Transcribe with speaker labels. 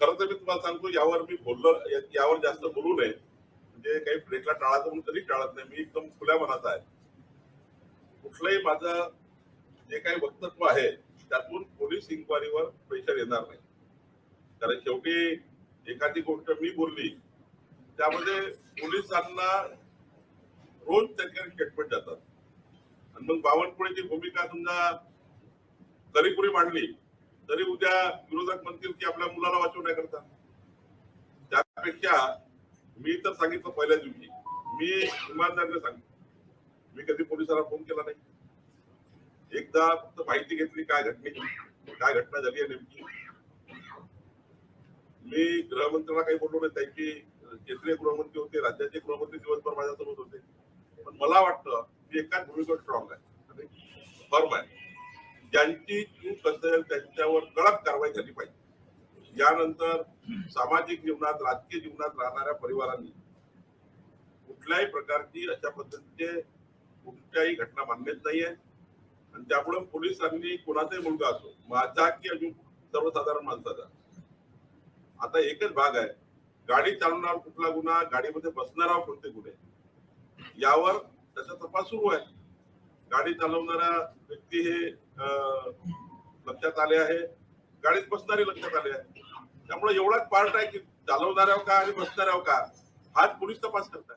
Speaker 1: खरं तर मी तुम्हाला सांगतो यावर मी बोललो यावर जास्त बोलू नये. म्हणजे काही प्लेटला टाळायचं म्हणून तरी टाळत नाही. मी एकदम खुल्या मनाचा आहे. कुठलंही माझं जे काही वक्तव्य आहे त्यातून पोलीस इन्क्वायरीवर प्रेशर येणार नाही. कारण शेवटी एखादी गोष्ट मी बोलली त्यामध्ये पोलिसांना रोज त्यांच्याकडे स्टेटमेंट जातात. आणि मग बावनकुळेची भूमिका समजा तरीपुरी मांडली तरी उद्या विरोधक म्हणतील की आपल्या मुलाला वाचवण्याकरता त्यापेक्षा मी तर सांगितलं पहिल्या दिवशी. मी इमानदारीने सांगितलं. मी कधी पोलिसांना फोन केला नाही. एकदा फक्त माहिती घेतली काय घटनेची काय घटना झाली आहे नेमकी. मी गृहमंत्र्याला काही बोललो नाही. त्यांची केंद्रीय गृहमंत्री होते राज्याचे गृहमंत्री दिवसभर माझ्यासोबत होते. पण मला वाटतं की एकाच भूमिकेवर स्ट्रॉंग आहे. फर्म आहे. ज्यांची चूक असेल त्यांच्यावर कडक कारवाई झाली पाहिजे. यानंतर सामाजिक जीवनात राजकीय जीवनात राहणाऱ्या परिवारांनी कुठल्याही प्रकारची अशा पद्धतीचे कुठल्याही घटना मानलेच नाहीये. आणि त्यामुळे पोलिसांनी कोणाचाही मुलगा असो माझा की अजून सर्वसाधारण माणसाचा. आता एकच भाग आहे. गाडी चालवणार कुठला गुन्हा गाडीमध्ये बसणारा कोणते गुन्हे? यावर त्याचा तपास सुरू आहे. गाडी चालवणारा व्यक्ती हे लक्षात आले आहे. गाडीत बसणारे लक्षात आले आहे. त्यामुळे एवढाच पार्ट आहे की चालवणाऱ्या का आणि बसणाऱ्या का? हाच पोलीस तपास करतात